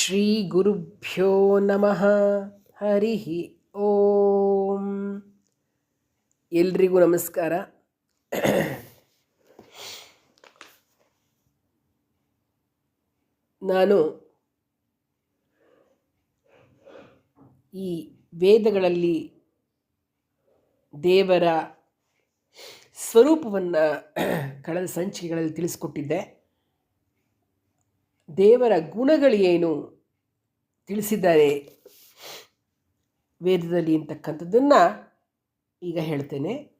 ಶ್ರೀ ಗುರುಭ್ಯೋ ನಮಃ ಹರಿ ಓಂ ಎಲ್ರಿಗೂ ನಮಸ್ಕಾರ. ನಾನು ಈ ವೇದಗಳಲ್ಲಿ ದೇವರ ಸ್ವರೂಪವನ್ನು ಕಳೆದ ಸಂಚಿಕೆಗಳಲ್ಲಿ ತಿಳಿಸ್ಕೊಟ್ಟಿದ್ದೆ. ದೇವರ ಗುಣಗಳೇನು ತಿಳಿಸಿದ್ದಾರೆ ವೇದದಲ್ಲಿ ಅಂತಕ್ಕಂಥದ್ದನ್ನು ಈಗ ಹೇಳ್ತೇನೆ.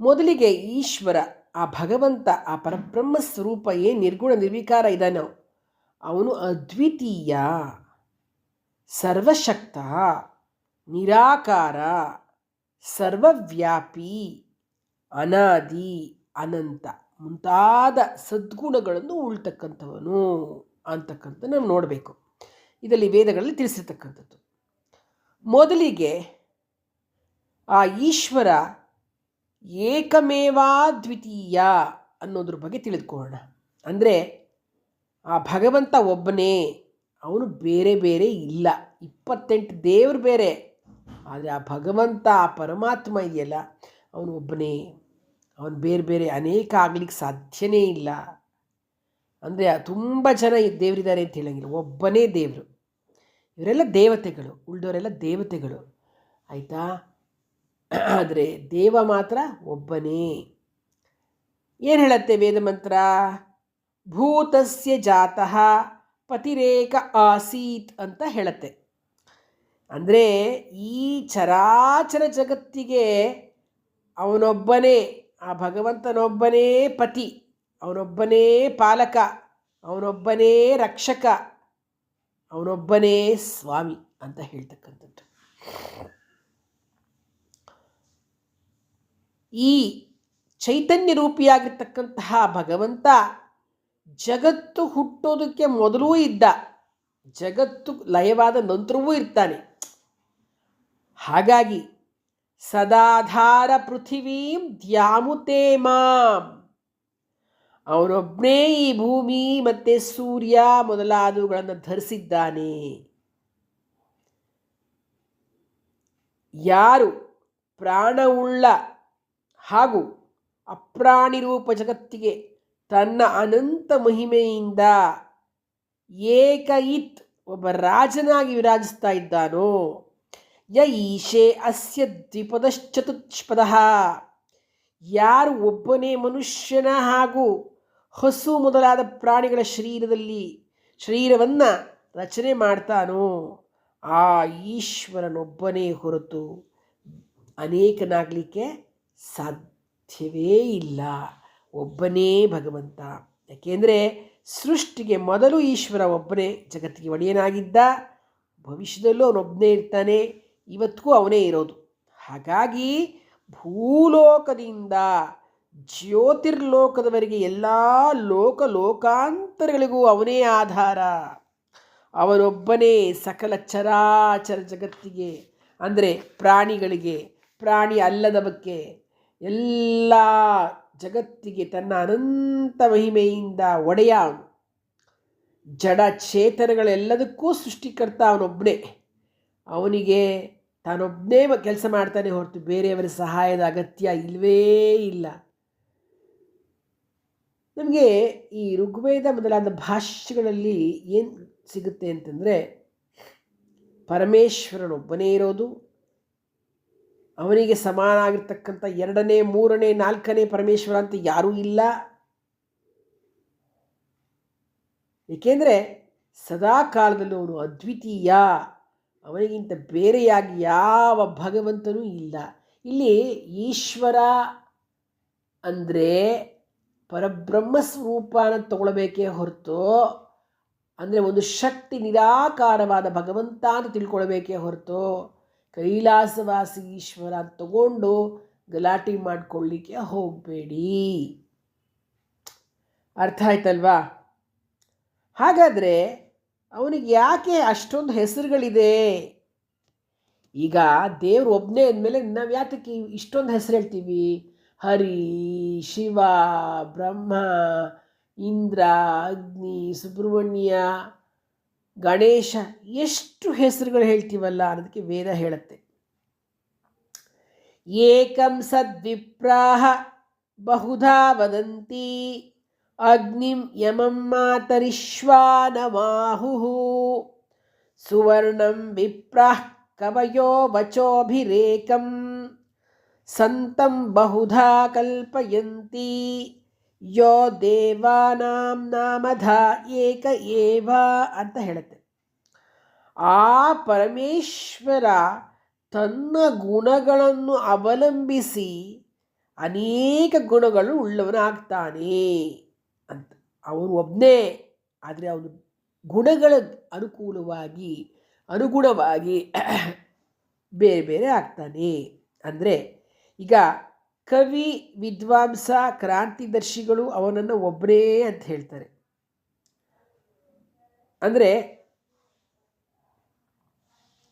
ಮೊದಲಿಗೆ ಈಶ್ವರ, ಆ ಭಗವಂತ, ಆ ಪರಬ್ರಹ್ಮ ಸ್ವರೂಪ ಏನು ನಿರ್ಗುಣ ನಿರ್ವಿಕಾರ ಇದ್ದಾನೋ ಅವನು ಅದ್ವಿತೀಯ, ಸರ್ವಶಕ್ತ, ನಿರಾಕಾರ, ಸರ್ವವ್ಯಾಪಿ, ಅನಾದಿ, ಅನಂತ. ಮುಂತಾದ ಸದ್ಗುಣಗಳನ್ನು ಉಳ್ತಕ್ಕಂಥವನು ಅಂತಕ್ಕಂಥ ನಾವು ನೋಡಬೇಕು. ಇದರಲ್ಲಿ ವೇದಗಳಲ್ಲಿ ತಿಳಿಸಿರ್ತಕ್ಕಂಥದ್ದು. ಮೊದಲಿಗೆ ಆ ಈಶ್ವರ ಏಕಮೇವಾದ್ವಿತೀಯ ಅನ್ನೋದ್ರ ಬಗ್ಗೆ ತಿಳಿದುಕೊಳ್ಳೋಣ. ಅಂದರೆ ಆ ಭಗವಂತ ಒಬ್ಬನೇ, ಅವನು ಬೇರೆ ಬೇರೆ ಇಲ್ಲ. ಇಪ್ಪತ್ತೆಂಟು ದೇವರು ಬೇರೆ. ಆದರೆ ಆ ಭಗವಂತ, ಆ ಪರಮಾತ್ಮ ಇದೆಯಲ್ಲ, ಅವನು ಒಬ್ಬನೇ. ಅವನು ಬೇರೆ ಬೇರೆ ಅನೇಕ ಆಗ್ಲಿಕ್ಕೆ ಸಾಧ್ಯನೇ ಇಲ್ಲ. ಅಂದರೆ ತುಂಬ ಜನ ದೇವರಿದ್ದಾರೆ ಅಂತ ಹೇಳಂಗಿಲ್ಲ. ಒಬ್ಬನೇ ದೇವರು. ಇವರೆಲ್ಲ ದೇವತೆಗಳು. ಉಳಿದವರೆಲ್ಲ ದೇವತೆಗಳು. ಆಯಿತಾ? ಆದರೆ ದೇವ ಮಾತ್ರ ಒಬ್ಬನೇ. ಏನು ಹೇಳತ್ತೆ ವೇದ ಮಂತ್ರ? ಭೂತಸ್ಯ ಜಾತಃ ಪತಿರೇಕ ಆಸೀತ್ ಅಂತ ಹೇಳತ್ತೆ. ಅಂದರೆ ಈ ಚರಾಚರ ಜಗತ್ತಿಗೆ ಅವನೊಬ್ಬನೇ. ಆ ಭಗವಂತನೊಬ್ಬನೇ ಪತಿ, ಅವನೊಬ್ಬನೇ ಪಾಲಕ, ಅವನೊಬ್ಬನೇ ರಕ್ಷಕ, ಅವನೊಬ್ಬನೇ ಸ್ವಾಮಿ ಅಂತ ಹೇಳ್ತಕ್ಕಂಥದ್ದು. ಈ ಚೈತನ್ಯ ರೂಪಿಯಾಗಿರ್ತಕ್ಕಂತಹ ಭಗವಂತ ಜಗತ್ತು ಹುಟ್ಟೋದಕ್ಕೆ ಮೊದಲೂ ಇದ್ದ, ಜಗತ್ತು ಲಯವಾದ ನಂತರವೂ ಇರ್ತಾನೆ. ಹಾಗಾಗಿ ಸದಾಧಾರ ಪೃಥಿವೀಂ ದ್ಯಾಮುತೇ ಮಾಂ. ಅವನೊಬ್ಬನೇ ಈ ಭೂಮಿ ಮತ್ತು ಸೂರ್ಯ ಮೊದಲಾದವುಗಳನ್ನು ಧರಿಸಿದ್ದಾನೆ. ಯಾರು ಪ್ರಾಣವುಳ್ಳ ಹಾಗೂ ಅಪ್ರಾಣಿ ರೂಪ ಜಗತ್ತಿಗೆ ತನ್ನ ಅನಂತ ಮಹಿಮೆಯಿಂದ ಏಕಯಿತ್ ಒಬ್ಬ ರಾಜನಾಗಿ ವಿರಾಜಿಸ್ತಾ ಇದ್ದಾನೋ? ಯ ಈಶೆ ಅಸ್ಯ ದ್ವಿಪದಶ್ಚತುಷ್ಪದ. ಯಾರು ಒಬ್ಬನೇ ಮನುಷ್ಯನ ಹಾಗೂ ಹಸು ಮೊದಲಾದ ಪ್ರಾಣಿಗಳ ಶರೀರದಲ್ಲಿ ಶರೀರವನ್ನು ರಚನೆ ಮಾಡ್ತಾನೋ, ಆ ಈಶ್ವರನೊಬ್ಬನೇ ಹೊರತು ಅನೇಕನಾಗಲಿಕ್ಕೆ ಸಾಧ್ಯವೇ ಇಲ್ಲ. ಒಬ್ಬನೇ ಭಗವಂತ. ಯಾಕೆಂದರೆ ಸೃಷ್ಟಿಗೆ ಮೊದಲು ಈಶ್ವರ ಒಬ್ಬನೇ, ಜಗತ್ತಿಗೆ ಒಡೆಯನಾಗಿದ್ದ, ಭವಿಷ್ಯದಲ್ಲೂ ಅವನೊಬ್ಬನೇ ಇರ್ತಾನೆ. ಇವತ್ತಿಗೂ ಅವನೇ ಇರೋದು. ಹಾಗಾಗಿ ಭೂಲೋಕದಿಂದ ಜ್ಯೋತಿರ್ಲೋಕದವರೆಗೆ ಎಲ್ಲ ಲೋಕ ಲೋಕಾಂತರಗಳಿಗೂ ಅವನೇ ಆಧಾರ. ಅವನೊಬ್ಬನೇ ಸಕಲ ಚರಾಚರ ಜಗತ್ತಿಗೆ, ಅಂದರೆ ಪ್ರಾಣಿಗಳಿಗೆ, ಪ್ರಾಣಿ ಅಲ್ಲದ ಬಗ್ಗೆ ಎಲ್ಲ ಜಗತ್ತಿಗೆ ತನ್ನ ಅನಂತ ಮಹಿಮೆಯಿಂದ ಒಡೆಯ ಅವನು. ಜಡ ಚೇತನಗಳೆಲ್ಲದಕ್ಕೂ ಸೃಷ್ಟಿಕರ್ತ ಅವನೊಬ್ಬನೇ. ಅವನಿಗೆ ತಾನೊಬ್ಬನೇ ಕೆಲಸ ಮಾಡ್ತಾನೆ ಹೊರತು ಬೇರೆಯವರ ಸಹಾಯದ ಅಗತ್ಯ ಇಲ್ಲವೇ ಇಲ್ಲ. ನಮಗೆ ಈ ಋಗ್ವೇದ ಮೊದಲಾದ ಭಾಷೆಗಳಲ್ಲಿ ಏನು ಸಿಗುತ್ತೆ ಅಂತಂದರೆ, ಪರಮೇಶ್ವರನೊಬ್ಬನೇ ಇರೋದು, ಅವನಿಗೆ ಸಮಾನ ಆಗಿರ್ತಕ್ಕಂಥ ಎರಡನೇ, ಮೂರನೇ, ನಾಲ್ಕನೇ ಪರಮೇಶ್ವರ ಅಂತ ಯಾರೂ ಇಲ್ಲ. ಏಕೆಂದರೆ ಸದಾ ಕಾಲದಲ್ಲೂ ಅವನು ಅದ್ವಿತೀಯ. ಅವನಿಗಿಂತ ಬೇರೆಯಾಗಿ ಯಾವ ಭಗವಂತನೂ ಇಲ್ಲ. ಇಲ್ಲಿ ಈಶ್ವರ ಅಂದರೆ ಪರಬ್ರಹ್ಮ ಸ್ವರೂಪನ ತಗೊಳ್ಬೇಕೇ ಹೊರತು ಅಂದರೆ ಒಂದು ಶಕ್ತಿ ನಿರಾಕಾರವಾದ ಭಗವಂತ ಅಂತ ತಿಳ್ಕೊಳ್ಬೇಕೇ ಹೊರತು ಕೈಲಾಸವಾಸಿ ಈಶ್ವರ ತಗೊಂಡು ಗಲಾಟೆ ಮಾಡಿಕೊಳ್ಳಿಕ್ಕೆ ಹೋಗಬೇಡಿ. ಅರ್ಥ ಆಯ್ತಲ್ವಾ? ಹಾಗಾದರೆ ಅವನಿಗೆ ಯಾಕೆ ಅಷ್ಟೊಂದು ಹೆಸರುಗಳಿದೆ? ಈಗ ದೇವ್ರು ಒಬ್ಬನೇ ಅಂದಮೇಲೆ ನಾವು ಯಾತಕ್ಕೆ ಇಷ್ಟೊಂದು ಹೆಸರು ಹೇಳ್ತೀವಿ? ಹರಿ, ಶಿವ, ಬ್ರಹ್ಮ, ಇಂದ್ರ, ಅಗ್ನಿ, ಸುಬ್ರಹ್ಮಣ್ಯ, ಗಣೇಶ ಎಷ್ಟು ಹೆಸರುಗಳು ಹೇಳ್ತೀವಲ್ಲ ಅನ್ನೋದಕ್ಕೆ ವೇದ ಹೇಳುತ್ತೆ. ಏಕಂ ಸದ್ವಿಪ್ರಾಹ ಬಹುಧಾ ವದಂತಿ. ಅಗ್ನಿಂ ಯಮಂ ಮಾತರಿಶ್ವಾನಮಾಹುಃ ಸುವರ್ಣಂ ವಿಪ್ರಾಃ ಕವಯೋ ವಚೋಭಿರೇಕಂ ಸಂತಂ ಬಹುಧಾ ಕಲ್ಪಯಂತಿ ಯೋ ದೇವಾನಾಂ ನಾಮಧ ಏಕ ಏವ ಅಂತ ಹೇಳುತ್ತೆ. ಆ ಪರಮೇಶ್ವರ ತನ್ನ ಗುಣಗಳನ್ನು ಅವಲಂಬಿಸಿ ಅನೇಕ ಗುಣಗಳು ಉಳ್ಳವನಾಗ್ತಾನೆ. ಅವನು ಒಬ್ಬನೇ ಆದರೆ ಅವನು ಗುಣಗಳ ಅನುಕೂಲವಾಗಿ, ಅನುಗುಣವಾಗಿ ಬೇರೆ ಬೇರೆ ಆಗ್ತಾನೆ. ಅಂದರೆ ಈಗ ಕವಿ, ವಿದ್ವಾಂಸ, ಕ್ರಾಂತಿದರ್ಶಿಗಳು ಅವನನ್ನು ಒಬ್ಬನೇ ಅಂತ ಹೇಳ್ತಾರೆ. ಅಂದರೆ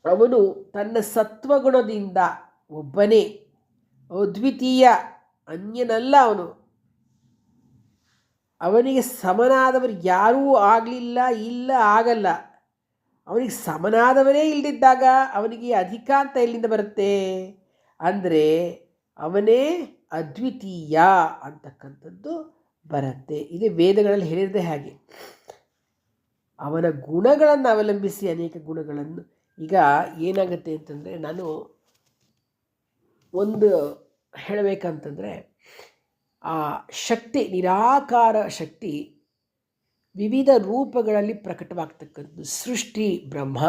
ಅವನು ತನ್ನ ಸತ್ವಗುಣದಿಂದ ಒಬ್ಬನೇ, ಅದ್ವಿತೀಯ, ಅನ್ಯನಲ್ಲ ಅವನು. ಅವನಿಗೆ ಸಮನಾದವರು ಯಾರೂ ಆಗಲಿಲ್ಲ, ಇಲ್ಲ, ಆಗಲ್ಲ. ಅವನಿಗೆ ಸಮನಾದವರೇ ಇಲ್ಲದಿದ್ದಾಗ ಅವನಿಗೆ ಅಧಿಕ ಅಂತ ಎಲ್ಲಿಂದ ಬರುತ್ತೆ? ಅಂದರೆ ಅವನೇ ಅದ್ವಿತೀಯ ಅಂತಕ್ಕಂಥದ್ದು ಬರುತ್ತೆ. ಇದು ವೇದಗಳಲ್ಲಿ ಹೇಳಿರದೆ ಹಾಗೆ. ಅವನ ಗುಣಗಳನ್ನು ಅವಲಂಬಿಸಿ ಅನೇಕ ಗುಣಗಳನ್ನು. ಈಗ ಏನಾಗುತ್ತೆ ಅಂತಂದರೆ ನಾನು ಒಂದು ಹೇಳಬೇಕಂತಂದರೆ ಆ ಶಕ್ತಿ, ನಿರಾಕಾರ ಶಕ್ತಿ ವಿವಿಧ ರೂಪಗಳಲ್ಲಿ ಪ್ರಕಟವಾಗ್ತಕ್ಕಂಥದ್ದು. ಸೃಷ್ಟಿ, ಬ್ರಹ್ಮ,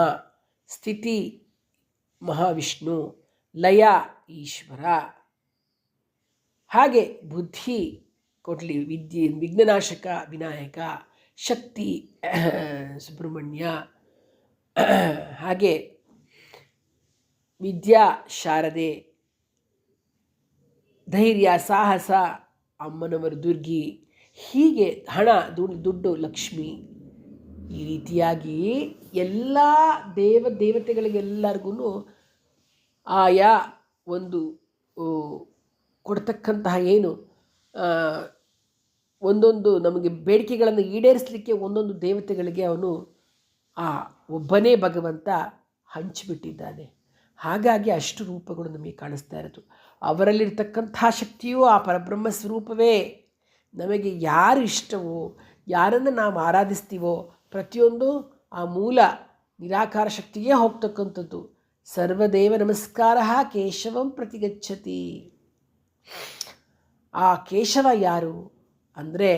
ಸ್ಥಿತಿ, ಮಹಾವಿಷ್ಣು, ಲಯ, ಈಶ್ವರ. ಹಾಗೆ ಬುದ್ಧಿ, ಕೊಡಲಿ, ವಿದ್ಯೆ, ವಿಘ್ನನಾಶಕ, ವಿನಾಯಕ, ಶಕ್ತಿ, ಸುಬ್ರಹ್ಮಣ್ಯ. ಹಾಗೆ ವಿದ್ಯಾ, ಶಾರದೆ, ಧೈರ್ಯ, ಸಾಹಸ ಅಮ್ಮನವರು ದುರ್ಗಿ. ಹೀಗೆ ಹಣ ದುಡ್ಡು, ಲಕ್ಷ್ಮಿ ಈ ರೀತಿಯಾಗಿ ಎಲ್ಲ ದೇವ ದೇವತೆಗಳಿಗೆಲ್ಲರಿಗೂ ಆಯಾ ಒಂದು ಕೊಡ್ತಕ್ಕಂತಹ ಏನು ಒಂದೊಂದು ನಮಗೆ ಬೇಡಿಕೆಗಳನ್ನು ಈಡೇರಿಸಲಿಕ್ಕೆ ಒಂದೊಂದು ದೇವತೆಗಳಿಗೆ ಅವನು ಆ ಒಬ್ಬನೇ ಭಗವಂತ ಹಂಚಿಬಿಟ್ಟಿದ್ದಾನೆ. ಹಾಗಾಗಿ ಅಷ್ಟು ರೂಪಗಳು ನಮಗೆ ಕಾಣಿಸ್ತಾ ಇರೋದು. ಅವರಲ್ಲಿರ್ತಕ್ಕಂಥ ಶಕ್ತಿಯೂ ಆ ಪರಬ್ರಹ್ಮ ಸ್ವರೂಪವೇ. ನಮಗೆ ಯಾರು ಇಷ್ಟವೋ ಯಾರನ್ನು ನಾವು ಆರಾಧಿಸ್ತೀವೋ, ಪ್ರತಿಯೊಂದು ಆ ಮೂಲ ನಿರಾಕಾರ ಶಕ್ತಿಗೆ ಹೋಗ್ತಕ್ಕಂಥದ್ದು. ಸರ್ವದೇವ ನಮಸ್ಕಾರ ಕೇಶವಂ ಪ್ರತಿಗಚ್ಚತಿ ಆ ಕೇಶವ ಯಾರು ಅಂದರೆ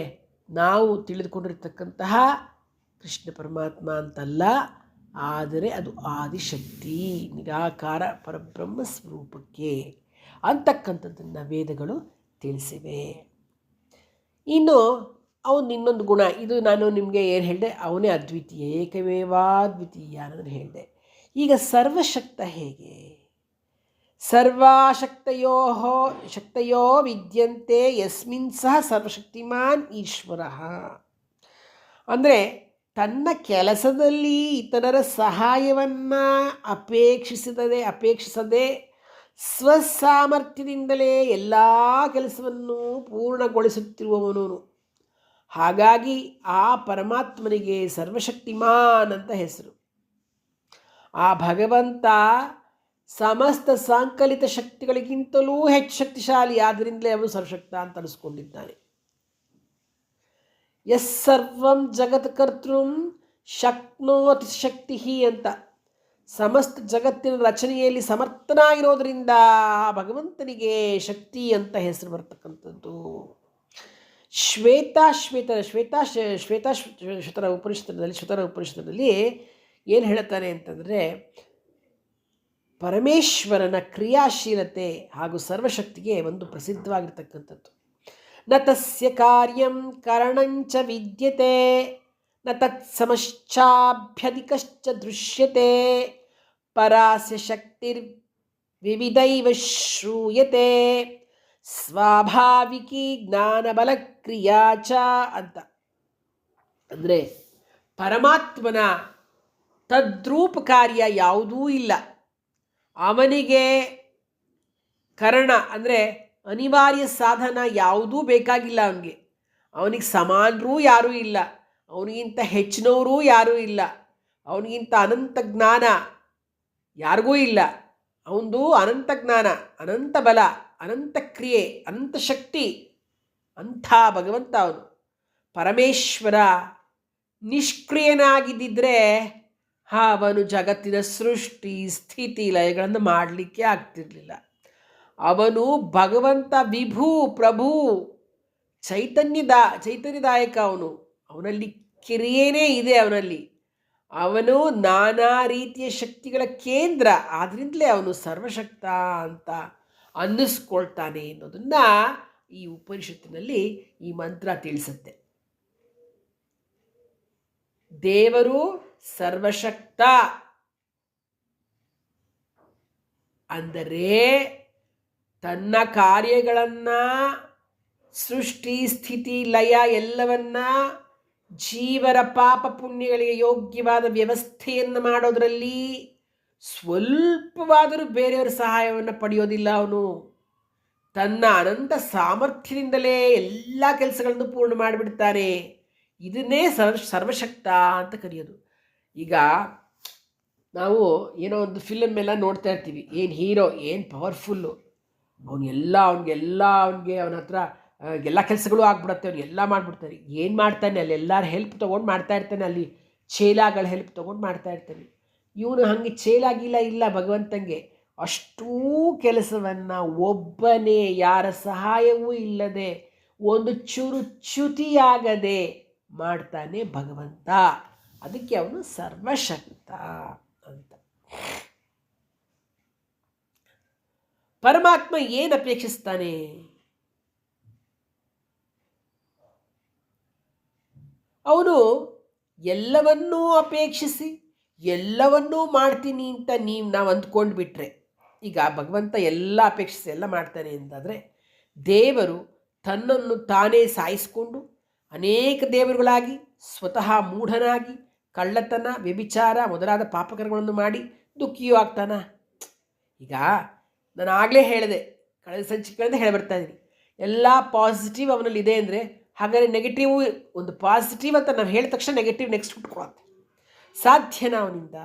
ನಾವು ತಿಳಿದುಕೊಂಡಿರ್ತಕ್ಕಂತಹ ಕೃಷ್ಣ ಪರಮಾತ್ಮ ಅಂತಲ್ಲ, ಆದರೆ ಅದು ಆದಿಶಕ್ತಿ, ನಿರಾಕಾರ ಪರಬ್ರಹ್ಮ ಸ್ವರೂಪಕ್ಕೆ. ಅಂತಕ್ಕಂಥದ್ದನ್ನು ವೇದಗಳು ತಿಳಿಸಿವೆ. ಇನ್ನು ಅವನು ಇನ್ನೊಂದು ಗುಣ, ಇದು ನಾನು ನಿಮಗೆ ಏನು ಹೇಳಿದೆ, ಅವನೇ ಅದ್ವಿತೀಯ ಏಕಮೇವಾದ್ವಿತೀಯ ಅನ್ನೋದನ್ನು ಹೇಳಿದೆ. ಈಗ ಸರ್ವಶಕ್ತ ಹೇಗೆ? ಸರ್ವಾಶಕ್ತಯೋಹೋ, ಶಕ್ತಯೋ ವಿದ್ಯಂತೆ, ಯಸ್ಮಿನ್ ಸಹ ಸರ್ವಶಕ್ತಿಮಾನ್ ಈಶ್ವರ. ಅಂದರೆ ತನ್ನ ಕೆಲಸದಲ್ಲಿ ಇತರರ ಸಹಾಯವನ್ನು ಅಪೇಕ್ಷಿಸದೆ ಅಪೇಕ್ಷಿಸದೆ ಸ್ವಸಾಮರ್ಥ್ಯದಿಂದಲೇ ಎಲ್ಲ ಕೆಲಸವನ್ನು ಪೂರ್ಣಗೊಳಿಸುತ್ತಿರುವವನು. ಹಾಗಾಗಿ ಆ ಪರಮಾತ್ಮನಿಗೆ ಸರ್ವಶಕ್ತಿಮಾನ್ ಅಂತ ಹೆಸರು. ಆ ಭಗವಂತ ಸಮಸ್ತ ಸಾಂಕಲಿತ ಶಕ್ತಿಗಳಿಗಿಂತಲೂ ಹೆಚ್ಚು ಶಕ್ತಿಶಾಲಿ ಆದ್ದರಿಂದಲೇ ಅವನು ಸರ್ವಶಕ್ತ ಅಂತ ಅನಿಸ್ಕೊಂಡಿದ್ದಾನೆ. ಎಸ್ ಸರ್ವಂ ಜಗತ್ ಕರ್ತೃಂ ಶಕ್ನೋತಿ ಶಕ್ತಿ ಅಂತ. ಸಮಸ್ತ ಜಗತ್ತಿನ ರಚನೆಯಲ್ಲಿ ಸಮರ್ಥನಾಗಿರೋದರಿಂದ ಭಗವಂತನಿಗೆ ಶಕ್ತಿ ಅಂತ ಹೆಸರು ಬರ್ತಕ್ಕಂಥದ್ದು. ಶ್ವೇತಾ ಶ್ವೇತ ಶ್ವೇತಾ ಶ್ವೇತರ ಉಪನಿಷತ್ತದಲ್ಲಿ ಶ್ವೇತರ ಉಪನಿಷತ್ತದಲ್ಲಿ ಏನು ಹೇಳ್ತಾರೆ ಅಂತಂದರೆ ಪರಮೇಶ್ವರನ ಕ್ರಿಯಾಶೀಲತೆ ಹಾಗೂ ಸರ್ವಶಕ್ತಿಗೆ ಒಂದು ಪ್ರಸಿದ್ಧವಾಗಿರ್ತಕ್ಕಂಥದ್ದು. ನ ತಸ್ಯ ಕಾರ್ಯಂ ಕರಣಂಚ ವಿದ್ಯತೆ. ನ ತತ್ಸಮಶ್ಚಾಭ್ಯಧಿಕಶ್ಚ ದೃಶ್ಯತೆ. ಪರಾಸ್ಯ ಶಕ್ತಿರ್ ವಿವಿಧೈವ ಶ್ರೂಯತೆ. ಸ್ವಾಭಾವಿಕಿ ಜ್ಞಾನಬಲಕ್ರಿಯಾ ಚ ಅಂತ. ಅಂದರೆ ಪರಮಾತ್ಮನ ತದ್ರೂಪ ಕಾರ್ಯ ಯಾವುದೂ ಇಲ್ಲ. ಅವನಿಗೆ ಕರಣ ಅಂದರೆ ಅನಿವಾರ್ಯ ಸಾಧನ ಯಾವುದೂ ಬೇಕಾಗಿಲ್ಲ ಅವನಿಗೆ. ಅವನಿಗೆ ಸಮಾನರೂ ಯಾರೂ ಇಲ್ಲ. ಅವನಿಗಿಂತ ಹೆಚ್ಚಿನವರೂ ಯಾರೂ ಇಲ್ಲ. ಅವನಿಗಿಂತ ಅನಂತ ಜ್ಞಾನ ಯಾರಿಗೂ ಇಲ್ಲ. ಅವನದು ಅನಂತ ಜ್ಞಾನ, ಅನಂತ ಬಲ, ಅನಂತ ಕ್ರಿಯೆ, ಅನಂತ ಶಕ್ತಿ, ಅಂಥ ಭಗವಂತ ಅವನು. ಪರಮೇಶ್ವರ ನಿಷ್ಕ್ರಿಯನಾಗಿದ್ದಿದ್ರೆ ಅವನು ಜಗತ್ತಿನ ಸೃಷ್ಟಿ, ಸ್ಥಿತಿ, ಲಯಗಳನ್ನು ಮಾಡಲಿಕ್ಕೆ ಆಗ್ತಿರಲಿಲ್ಲ. ಅವನು ಭಗವಂತ ವಿಭು, ಪ್ರಭು, ಚೈತನ್ಯದ, ಚೈತನ್ಯದಾಯಕ ಅವನು. ಅವನಲ್ಲಿ ಕಿರಿಯೇನೇ ಇದೆ ಅವನಲ್ಲಿ ಅವನು ನಾನಾ ರೀತಿಯ ಶಕ್ತಿಗಳ ಕೇಂದ್ರ, ಆದ್ರಿಂದಲೇ ಅವನು ಸರ್ವಶಕ್ತ ಅಂತ ಅನ್ನಿಸ್ಕೊಳ್ತಾನೆ ಅನ್ನೋದನ್ನು ಈ ಉಪನಿಷತ್ತಿನಲ್ಲಿ ಈ ಮಂತ್ರ ತಿಳಿಸುತ್ತೆ. ದೇವರು ಸರ್ವಶಕ್ತ ಅಂದರೆ ತನ್ನ ಕಾರ್ಯಗಳನ್ನು, ಸೃಷ್ಟಿ, ಸ್ಥಿತಿ, ಲಯ ಎಲ್ಲವನ್ನ ಜೀವರ ಪಾಪ ಪುಣ್ಯಗಳಿಗೆ ಯೋಗ್ಯವಾದ ವ್ಯವಸ್ಥೆಯನ್ನು ಮಾಡೋದರಲ್ಲಿ ಸ್ವಲ್ಪವಾದರೂ ಬೇರೆಯವರ ಸಹಾಯವನ್ನು ಪಡೆಯೋದಿಲ್ಲ ಅವನು. ತನ್ನ ಅನಂತ ಸಾಮರ್ಥ್ಯದಿಂದಲೇ ಎಲ್ಲ ಕೆಲಸಗಳನ್ನು ಪೂರ್ಣ ಮಾಡಿಬಿಡ್ತಾನೆ. ಇದನ್ನೇ ಸರ್ವ, ಸರ್ವಶಕ್ತ ಅಂತ ಕರೆಯೋದು. ಈಗ ನಾವು ಏನೋ ಒಂದು ಫಿಲಮ್ ಎಲ್ಲ ನೋಡ್ತಾ ಇರ್ತೀವಿ. ಏನು ಹೀರೋ ಏನು ಪವರ್ಫುಲ್ಲು ಅವನಿಗೆಲ್ಲ ಅವನಿಗೆಲ್ಲ, ಅವನಿಗೆ ಅವನ ಹತ್ರ ಎಲ್ಲ ಕೆಲಸಗಳು ಆಗ್ಬಿಡತ್ತೆ ಅವ್ನು ಎಲ್ಲ ಮಾಡಿಬಿಡ್ತಾನೆ ಏನು ಮಾಡ್ತಾನೆ ಅಲ್ಲಿ? ಎಲ್ಲರ ಹೆಲ್ಪ್ ತೊಗೊಂಡು ಮಾಡ್ತಾ ಇರ್ತಾನೆ ಅಲ್ಲಿ. ಚೇಲಾಗಳ ಹೆಲ್ಪ್ ತೊಗೊಂಡು ಮಾಡ್ತಾ ಇರ್ತಾನೆ. ಇವನು ಹಾಗೆ ಚೇಲಾಗಿಲ್ಲ ಇಲ್ಲ ಭಗವಂತಂಗೆ. ಅಷ್ಟೂ ಕೆಲಸವನ್ನು ಒಬ್ಬನೇ, ಯಾರ ಸಹಾಯವೂ ಇಲ್ಲದೆ, ಒಂದು ಚುರು ಚ್ಯುತಿಯಾಗದೆ ಮಾಡ್ತಾನೆ ಭಗವಂತ. ಅದಕ್ಕೆ ಅವನು ಸರ್ವಶಕ್ತ ಅಂತ. ಪರಮಾತ್ಮ ಏನು ಅಪೇಕ್ಷಿಸ್ತಾನೆ? ಅವನು, ಎಲ್ಲವನ್ನೂ ಅಪೇಕ್ಷಿಸಿ, ಎಲ್ಲವನ್ನೂ ಮಾಡ್ತೀನಿ ಅಂತ ನೀವು ನಾವು ಅಂದ್ಕೊಂಡು ಬಿಟ್ಟರೆ ಈಗ ಭಗವಂತ ಎಲ್ಲ ಅಪೇಕ್ಷಿಸಿ ಎಲ್ಲ ಮಾಡ್ತಾನೆ ಅಂತಂದರೆ, ದೇವರು ತನ್ನನ್ನು ತಾನೇ ಸಾಯಿಸಿಕೊಂಡು ಅನೇಕ ದೇವರುಗಳಾಗಿ, ಸ್ವತಃ ಮೂಢನಾಗಿ, ಕಳ್ಳತನ, ವ್ಯಭಿಚಾರ ಮೊದಲಾದ ಪಾಪಕರಗಳನ್ನು ಮಾಡಿ ದುಃಖಿಯೂ ಆಗ್ತಾನ? ಈಗ ನಾನು ಆಗಲೇ ಹೇಳಿದೆ, ಕಳೆದ ಸಂಚಿಕೆಗಳಿಂದ ಹೇಳಿ ಬರ್ತಾ ಇದ್ದೀನಿ ಎಲ್ಲ ಪಾಸಿಟಿವ್ ಅವನಲ್ಲಿ ಇದೆ ಅಂದರೆ ಹಾಗಾದರೆ ನೆಗೆಟಿವ್ ಒಂದು ಪಾಸಿಟಿವ್ ಅಂತ ನಾವು ಹೇಳಿದ ತಕ್ಷಣ ನೆಗೆಟಿವ್ ನೆಕ್ಸ್ಟ್ ಹುಟ್ಕೊಳತ್ತೆ ಸಾಧ್ಯನ ಅವನಿಂದ?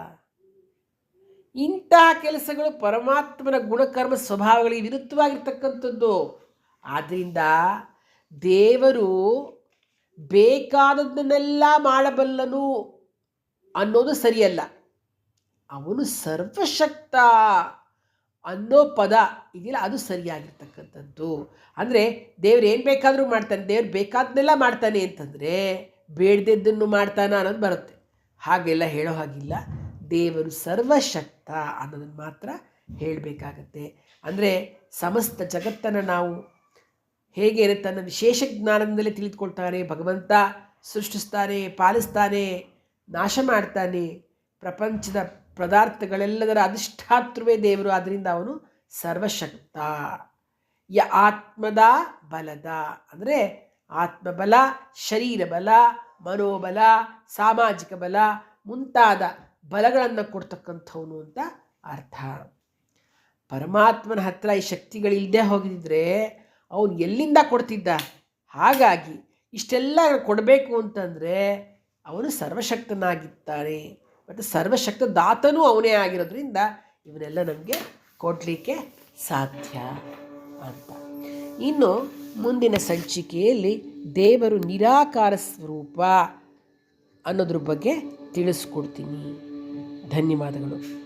ಇಂತಹ ಕೆಲಸಗಳು ಪರಮಾತ್ಮನ ಗುಣಕರ್ಮ ಸ್ವಭಾವಗಳಿಗೆ ವಿರುದ್ಧವಾಗಿರ್ತಕ್ಕಂಥದ್ದು. ಆದ್ದರಿಂದ ದೇವರು ಬೇಕಾದದ್ದನ್ನೆಲ್ಲ ಮಾಡಬಲ್ಲನು ಅನ್ನೋದು ಸರಿಯಲ್ಲ. ಅವನು ಸರ್ವಶಕ್ತ. ಅನ್ನೋ ಪದ ಇದೆಯಲ್ಲ, ಅದು ಸರಿಯಾಗಿರ್ತಕ್ಕಂಥದ್ದು. ಅಂದರೆ ದೇವ್ರು ಏನು ಬೇಕಾದರೂ ಮಾಡ್ತಾನೆ, ದೇವ್ರು ಬೇಕಾದನ್ನೆಲ್ಲ ಮಾಡ್ತಾನೆ ಅಂತಂದರೆ ಬೇಡದಿದ್ದನ್ನು ಮಾಡ್ತಾನ ಅನ್ನೋದು ಬರುತ್ತೆ. ಹಾಗೆಲ್ಲ ಹೇಳೋ ಹಾಗಿಲ್ಲ. ದೇವರು ಸರ್ವಶಕ್ತ ಅನ್ನೋದನ್ನು ಮಾತ್ರ ಹೇಳಬೇಕಾಗತ್ತೆ. ಅಂದರೆ ಸಮಸ್ತ ಜಗತ್ತನ್ನು ನಾವು ಹೇಗೆ ತನ್ನ ವಿಶೇಷ ಜ್ಞಾನದಿಂದಲೇ ತಿಳಿದುಕೊಳ್ತಾನೆ ಭಗವಂತ ಸೃಷ್ಟಿಸ್ತಾನೆ, ಪಾಲಿಸ್ತಾನೆ, ನಾಶ ಮಾಡ್ತಾನೆ, ಪ್ರಪಂಚದ ಪದಾರ್ಥಗಳೆಲ್ಲದರ ಅಧಿಷ್ಠಾತೃವೇ ದೇವರು. ಆದ್ದರಿಂದ ಅವನು ಸರ್ವಶಕ್ತ. ಯ ಆತ್ಮದ ಬಲದ. ಅಂದರೆ ಆತ್ಮಬಲ ಶರೀರ ಬಲ ಮನೋಬಲ, ಸಾಮಾಜಿಕ ಬಲ, ಮುಂತಾದ ಬಲಗಳನ್ನು ಕೊಡ್ತಕ್ಕಂಥವನು ಅಂತ ಅರ್ಥ. ಪರಮಾತ್ಮನ ಹತ್ರ ಈ ಶಕ್ತಿಗಳಿಲ್ಲದೆ ಹೋಗಿದ್ರೆ ಅವನು ಎಲ್ಲಿಂದ ಕೊಡ್ತಿದ್ದ? ಹಾಗಾಗಿ ಇಷ್ಟೆಲ್ಲ ಕೊಡಬೇಕು ಅಂತಂದರೆ ಅವನು ಸರ್ವಶಕ್ತನಾಗಿದ್ದಾನೆ ಮತ್ತು ಸರ್ವಶಕ್ತ ದಾತನೂ ಅವನೇ ಆಗಿರೋದ್ರಿಂದ ಇವನ್ನೆಲ್ಲ ನಮಗೆ ಕೊಡಲಿಕ್ಕೆ ಸಾಧ್ಯ ಅಂತ. ಇನ್ನು ಮುಂದಿನ ಸಂಚಿಕೆಯಲ್ಲಿ ದೇವರು ನಿರಾಕಾರ ಸ್ವರೂಪ ಅನ್ನೋದ್ರ ಬಗ್ಗೆ ತಿಳಿಸ್ಕೊಡ್ತೀನಿ. ಧನ್ಯವಾದಗಳು.